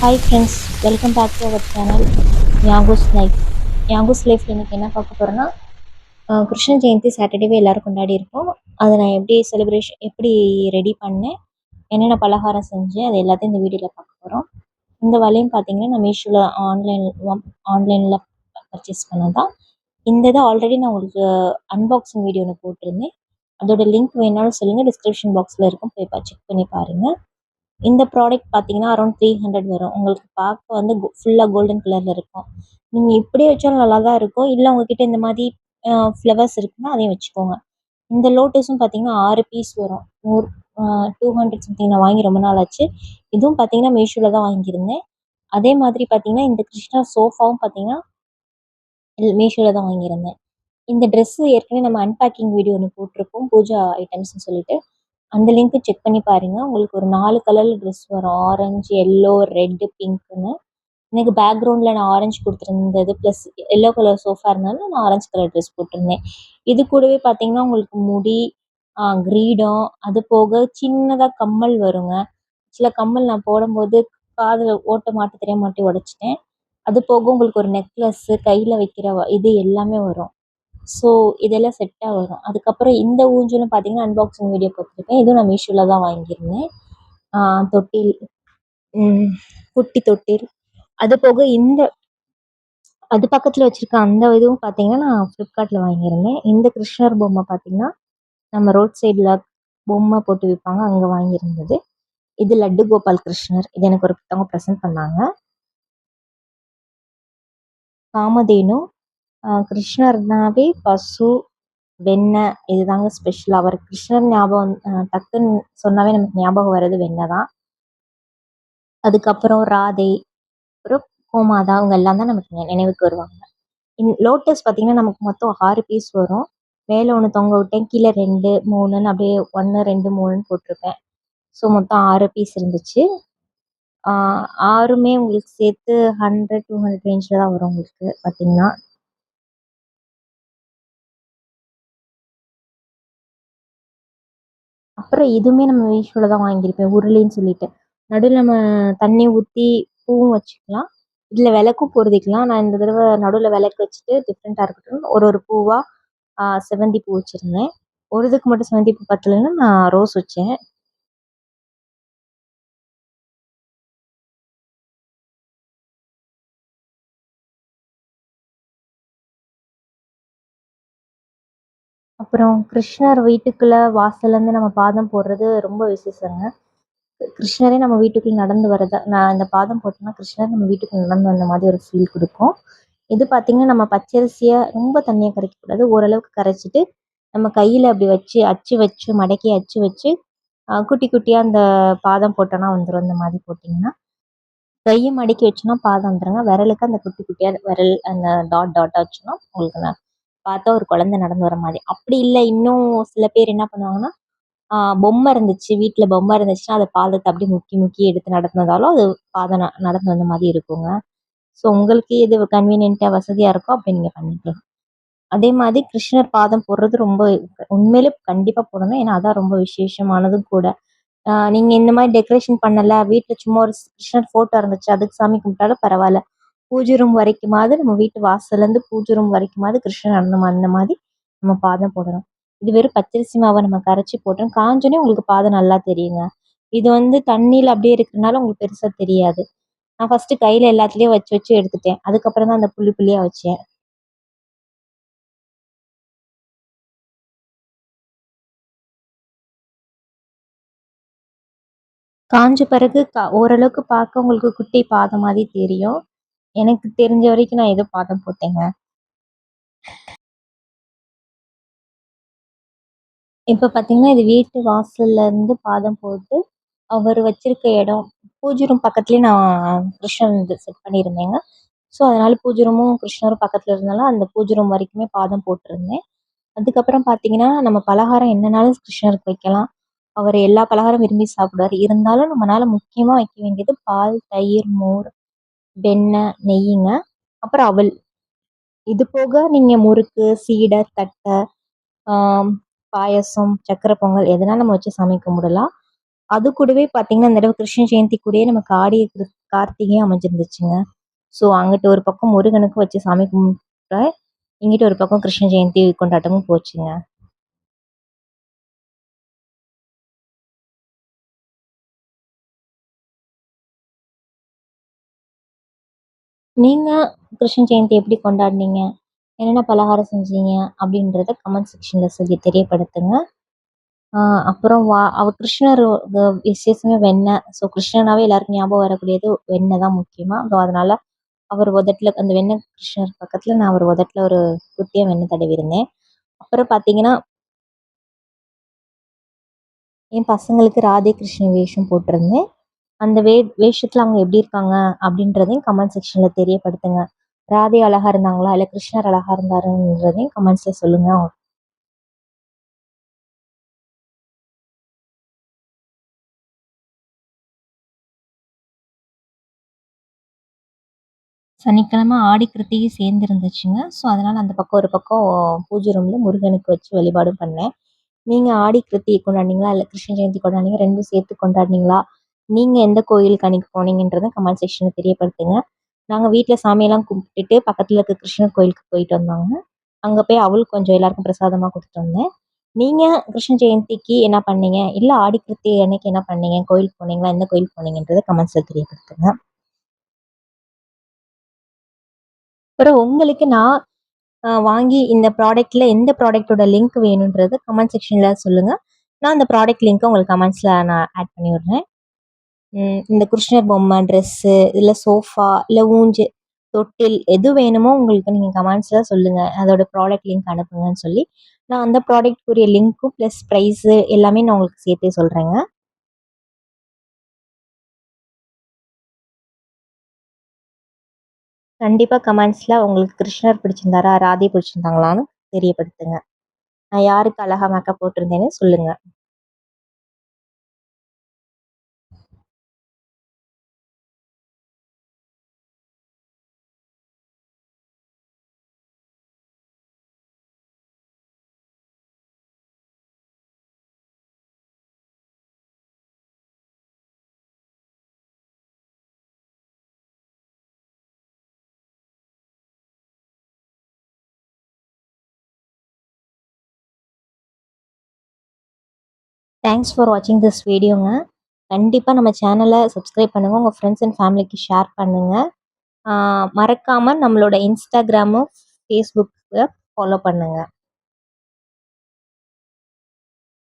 Hi friends welcome back to our channel Yangoos life Yangoos லைஃப்பில் இன்றைக்கி என்ன பார்க்க போகிறோன்னா கிருஷ்ண ஜெயந்தி சாட்டர்டேவே எல்லோரும் கொண்டாடி இருக்கோம். அதை நான் எப்படி செலிப்ரேஷன் எப்படி ரெடி பண்ணேன் என்னென்ன பலகாரம் செஞ்சேன் அது எல்லாத்தையும் இந்த வீடியோவில் பார்க்க போகிறோம் இந்த வலையும் பார்த்தீங்கன்னா நான் மீஷோவில் ஆன்லைன் ஆன்லைனில் பர்ச்சேஸ் பண்ணதான் இந்த இதை ஆல்ரெடி நான் உங்களுக்கு அன்பாக்சிங் வீடியோ ஒன்று போட்டிருந்தேன். அதோட லிங்க் வேணாலும் சொல்லுங்கள் டிஸ்கிரிப்ஷன் பாக்ஸில் இருக்கும் போய் செக் பண்ணி பாருங்கள் இந்த ப்ராடக்ட் பார்த்தீங்கன்னா அரௌண்ட் த்ரீ ஹண்ட்ரட் வரும். உங்களுக்கு பார்க்க வந்து ஃபுல்லாக கோல்டன் கலரில் இருக்கும். நீங்கள் இப்படியே வச்சாலும் நல்லா தான் இருக்கும். இல்லை உங்ககிட்ட இந்த மாதிரி ஃப்ளவர்ஸ் இருக்குன்னா அதையும் வச்சுக்கோங்க. இந்த லோட்டஸும் பார்த்தீங்கன்னா ஆறு பீஸ் வரும். நூறு டூ ஹண்ட்ரட் சம்திங் நான் வாங்கி ரொம்ப நாள் ஆச்சு. இதுவும் பார்த்தீங்கன்னா மீஷோவில் தான் வாங்கியிருந்தேன். அதே மாதிரி பார்த்தீங்கன்னா இந்த கிருஷ்ணா சோஃபாவும் பார்த்தீங்கன்னா மீஷோவில் தான் வாங்கியிருந்தேன். இந்த ட்ரெஸ்ஸு ஏற்கனவே நம்ம அன்பேக்கிங் வீடியோ ஒன்று போட்டிருக்கோம். பூஜா ஐட்டம்ஸ்னு சொல்லிட்டு. அந்த லிங்க்கு செக் பண்ணி பாருங்கள் உங்களுக்கு ஒரு நாலு கலரில் ட்ரெஸ் வரும். ஆரஞ்சு எல்லோ ரெட்டு பிங்க்குன்னு எனக்கு பேக்ரவுண்டில் நான் ஆரஞ்சு கொடுத்துருந்தது. ப்ளஸ் எல்லோ கலர் சோஃபா இருந்தாலும் நான் ஆரஞ்சு கலர் ட்ரெஸ் போட்டிருந்தேன். இது கூடவே பார்த்தீங்கன்னா உங்களுக்கு முடி கிரீடம் அது போக சின்னதாக கம்மல் வருங்க. சில கம்மல் நான் போடும்போது காதில் ஓட்ட மாட்ட தெரிய மாட்டி உடச்சிட்டேன். அது போக உங்களுக்கு ஒரு நெக்லஸ்ஸு கையில் வைக்கிற இது எல்லாமே வரும். ஸோ இதெல்லாம் செட்டாக வரும். அதுக்கப்புறம் இந்த ஊஞ்சலும் பார்த்தீங்கன்னா அன்பாக்சிங் வீடியோ பார்த்துருக்கேன் இதுவும் நான் மீஷோவில் தான் வாங்கியிருந்தேன். தொட்டில் குட்டி தொட்டில். அது போக இந்த அது பக்கத்தில் வச்சுருக்க அந்த இதுவும் பார்த்தீங்கன்னா நான் ஃப்ளிப்கார்ட்டில் வாங்கியிருந்தேன். இந்த கிருஷ்ணர் பொம்மை பார்த்தீங்கன்னா நம்ம ரோட் சைடில் பொம்மை போட்டு விற்பாங்க அங்கே வாங்கியிருந்தது. இது லட்டு கோபால் கிருஷ்ணர். இது எனக்கு ஒருத்தவங்க ப்ரெசென்ட் பண்ணாங்க. காமதேனு கிருஷ்ணர்னாவே பசு வெண்ணெய் இதுதாங்க ஸ்பெஷல் அவர் கிருஷ்ணர் ஞாபகம் டக்குன்னு சொன்னாவே நமக்கு ஞாபகம் வர்றது வெண்ணெய் தான். அதுக்கப்புறம் ராதை அப்புறம் கோமாதா அவங்க எல்லாம் தான் நமக்கு நினைவுக்கு வருவாங்க. இன் லோட்டஸ் பார்த்தீங்கன்னா நமக்கு மொத்தம் ஆறு பீஸ் வரும். மேலே ஒன்று தொங்க விட்டேன் கீழே ரெண்டு மூணுன்னு அப்படியே ஒன்று ரெண்டு மூணுன்னு போட்டிருப்பேன். ஸோ மொத்தம் ஆறு பீஸ் இருந்துச்சு. ஆறுமே உங்களுக்கு சேர்த்து ஹண்ட்ரட் டூ ஹண்ட்ரட் ரேஞ்சில் தான் வரும் உங்களுக்கு பார்த்தீங்கன்னா அப்புறம் இதுவுமே நம்ம மீஷோவில் தான் வாங்கியிருப்பேன் உருளின்னு சொல்லிட்டு. நடுவில் நம்ம தண்ணி ஊற்றி பூவும் வச்சுக்கலாம். இதில் விளக்கும் பொருதிக்கலாம். நான் இந்த தடவை நடுவில் விளக்கு வச்சுட்டு டிஃப்ரெண்ட்டாக இருக்கட்டும். ஒரு ஒரு பூவாக செவ்வந்தி பூ வச்சுருந்தேன். ஒரு இதுக்கு மட்டும் செவ்வந்தி பூ பத்தலைன்னா நான் ரோஸ் வச்சேன். அப்புறம் கிருஷ்ணர் வீட்டுக்குள்ளே வாசல்லேருந்து நம்ம பாதம் போடுறது ரொம்ப விசேஷங்க. கிருஷ்ணரே நம்ம வீட்டுக்குள்ளே நடந்து வரதா நான் இந்த பாதம் போட்டோம்னா கிருஷ்ணர் நம்ம வீட்டுக்குள்ளே நடந்து வந்த மாதிரி ஒரு ஃபீல் கொடுக்கும். இது பார்த்திங்கன்னா நம்ம பச்சரிசியை ரொம்ப தண்ணியாக கரைக்கக்கூடாது. ஓரளவுக்கு கரைச்சிட்டு நம்ம கையில் அப்படி வச்சு அச்சு வச்சு மடக்கி அச்சு வச்சு குட்டி குட்டியாக அந்த பாதம் போட்டோன்னா வந்துடும் இந்த மாதிரி போட்டிங்கன்னா கையை மடக்கி வச்சோன்னா பாதம் வந்துடுங்க விரலுக்கு அந்த குட்டி குட்டியாக விரல் அந்த டாட் டாட்டாக வச்சோன்னா உங்களுக்கு நான் பார்த்தா ஒரு குழந்தை நடந்து வர மாதிரி. அப்படி இல்லை. இன்னும் சில பேர் என்ன பண்ணுவாங்கன்னா பொம்மை இருந்துச்சு வீட்டில் பொம்மை இருந்துச்சுன்னா அதை பாதத்தை அப்படியே முக்கி முக்கி எடுத்து நடந்ததாலும் அது பாதம் நடந்து வந்த மாதிரி இருக்குங்க. ஸோ உங்களுக்கு எது கன்வீனியன்ட்டாக வசதியாக இருக்கோ அப்படி நீங்கள் பண்ணிக்கலாம். அதே மாதிரி கிருஷ்ணர் பாதம் போடுறது ரொம்ப உண்மையிலே கண்டிப்பாக போடணும். ஏன்னா அதான் ரொம்ப விசேஷமானதும் கூட. நீங்கள் இந்த மாதிரி டெக்கரேஷன் பண்ணலை வீட்டில் சும்மா ஒரு கிருஷ்ணர் ஃபோட்டோ இருந்துச்சு அதுக்கு சாமி கும்பிட்டாலும் பரவாயில்ல. பூஜை ரூம் வரைக்குமாவது நம்ம வீட்டு வாசல்லேருந்து பூஜை ரூம் வரைக்குமாவது கிருஷ்ணன் நடனம் அந்த மாதிரி நம்ம பாதம் போடணும். இது வெறும் பச்சரிசி மாவை நம்ம கரைச்சி போட்டோம். காஞ்சோன்னே உங்களுக்கு பாதம் நல்லா தெரியுங்க. இது வந்து தண்ணியில் அப்படியே இருக்கிறனால உங்களுக்கு பெருசாக தெரியாது. நான் ஃபஸ்ட்டு கையில் எல்லாத்துலேயும் வச்சு வச்சு எடுத்துட்டேன். அதுக்கப்புறம் தான் அந்த புள்ளி புள்ளியாக வச்சேன். காஞ்ச பிறகு ஓரளவுக்கு பார்க்க உங்களுக்கு குட்டி பாதம் மாதிரி தெரியும். எனக்கு தெரிஞ்ச வரைக்கும் நான் ஏதோ பாதம் போட்டேங்க. இப்ப பார்த்தீங்கன்னா, இது வீட்டு வாசல்ல இருந்து பாதம் போட்டு, அவர் வச்சிருக்க இடம் பூஜை ரூம் பக்கத்துலயே நான் கிருஷ்ணன் செட் பண்ணியிருந்தேங்க. ஸோ, அதனால பூஜை ரூமும், கிருஷ்ணரும் பக்கத்துல இருந்தாலும் அந்த பூஜை ரூம் வரைக்குமே பாதம் போட்டிருந்தேன். அதுக்கப்புறம் பார்த்தீங்கன்னா, நம்ம பலகாரம் என்னன்னாலும் கிருஷ்ணருக்கு வைக்கலாம். அவர் எல்லா பலகாரம் விரும்பி சாப்பிடுவாரு. இருந்தாலும் நம்மளால முக்கியமா வைக்க வேண்டியது பால், தயிர், மோர். வெண்ணெய் நெய்யுங்க அப்புறம் அவல். இது போக நீங்கள் முறுக்கு சீடை தட்டை பாயசம் சக்கரை பொங்கல் எதனால் நம்ம வச்சு சாமி கும்பிடலாம். அது கூடவே பார்த்தீங்கன்னா இந்த தடவை கிருஷ்ண ஜெயந்தி கூடயே நம்ம காடிய கார்த்திகையும் அமைஞ்சிருந்துச்சுங்க. ஸோ அங்கிட்டு ஒரு பக்கம் முருகனுக்கு வச்சு சாமி கும்பிட்ட இங்கிட்டு ஒரு பக்கம் கிருஷ்ண ஜெயந்தி கொண்டாட்டமும் போச்சுங்க. நீங்கள் கிருஷ்ண ஜெயந்தி எப்படி கொண்டாடினீங்க? என்னென்ன பலகாரம் செஞ்சீங்க? அப்படின்றத கமெண்ட் செக்ஷனில் சொல்லி தெரியப்படுத்துங்க. அப்புறம் வா அவர் கிருஷ்ணர் விசேஷமே வெண்ணெய். ஸோ கிருஷ்ணனாவே எல்லாருக்கும் ஞாபகம் வரக்கூடியது வெண்ணெய் தான் முக்கியமாக ஸோ அதனால் அவர் உதட்டில் அந்த வெண்ணெய் கிருஷ்ணர் பக்கத்தில் நான் அவர் உதட்டில் ஒரு குட்டியாக வெண்ணெய் தடவிருந்தேன் அப்புறம் பார்த்தீங்கன்னா என் பசங்களுக்கு ராதே கிருஷ்ண வேஷம் போட்டிருந்தேன். அந்த வே வேஷத்தில் அவங்க எப்படி இருக்காங்க அப்படின்றதையும் கமெண்ட் செக்ஷனில் தெரியப்படுத்துங்க. ராதே அழகாக இருந்தாங்களா? இல்லை கிருஷ்ணர் அழகாக இருந்தாருன்றதையும் கமெண்ட்ஸில் சொல்லுங்கள் சனிக்கிழமை ஆடி கிருத்திகை சேர்ந்து இருந்துச்சுங்க ஸோ அதனால் அந்த பக்கம் ஒரு பக்கம் பூஜை ரூமில் முருகனுக்கு வச்சு வழிபாடும் பண்ணேன். நீங்கள் ஆடி கிருத்திகை கொண்டாடினீங்களா? இல்லை கிருஷ்ண ஜெயந்தி கொண்டாடினீங்க? ரெண்டும் சேர்த்து கொண்டாடினீங்களா? நீங்கள் எந்த கோயிலுக்கு அன்றைக்கி போனீங்கன்றதை கமெண்ட் செக்ஷனில் தெரியப்படுத்துங்க. நாங்கள் வீட்டில் சாமியெல்லாம் கும்பிட்டுட்டு பக்கத்தில் இருக்க கிருஷ்ணர் கோயிலுக்கு போயிட்டு வந்தாங்க. அங்கே போய் அவள் கொஞ்சம் எல்லாருக்கும் பிரசாதமாக கொடுத்துட்டு வந்தேன். நீங்கள் கிருஷ்ண ஜெயந்திக்கு என்ன பண்ணீங்க? இல்லை ஆடி கிருத்திகை அன்னைக்கு என்ன பண்ணீங்க? கோயிலுக்கு போனீங்களா? எந்த கோயிலுக்கு போனீங்கன்றதை கமெண்ட்ஸில் தெரியப்படுத்துங்க. அப்புறம் உங்களுக்கு நான் வாங்கி இந்த ப்ராடக்ட்டில் எந்த ப்ராடக்ட்டோட லிங்க் வேணுன்றது கமெண்ட் செக்ஷனில் சொல்லுங்கள் நான் அந்த ப்ராடக்ட் லிங்க்கை உங்களுக்கு கமெண்ட்ஸில் நான் ஆட் பண்ணி விடுறேன் இந்த கிருஷ்ணர் பொம்மை ட்ரெஸ்ஸு இல்லை சோஃபா இல்லை ஊஞ்சு தொட்டில் எது வேணுமோ உங்களுக்கு நீங்கள் கமெண்ட்ஸில் சொல்லுங்கள் அதோட ப்ராடக்ட் லிங்க் அனுப்புங்கன்னு சொல்லி நான் அந்த ப்ராடக்ட்க்குரிய லிங்க்கும் ப்ளஸ் ப்ரைஸு எல்லாமே நான் உங்களுக்கு சேர்த்தே சொல்கிறேங்க கண்டிப்பாக கமெண்ட்ஸில் உங்களுக்கு கிருஷ்ணர் பிடிச்சிருந்தாரா ராதே பிடிச்சிருந்தாங்களான்னு தெரியப்படுத்துங்க. நான் யாருக்கு அழகாக மேக்கப் போட்டிருந்தேன்னு சொல்லுங்கள் தேங்க்ஸ் ஃபார் வாட்சிங் திஸ் வீடியோங்க கண்டிப்பாக நம்ம சேனலை சப்ஸ்கிரைப் பண்ணுங்கள் உங்கள் ஃப்ரெண்ட்ஸ் அண்ட் ஃபேமிலிக்கு ஷேர் பண்ணுங்கள் மறக்காமல் நம்மளோட இன்ஸ்டாகிராமும் ஃபேஸ்புக்கில் ஃபாலோ பண்ணுங்கள்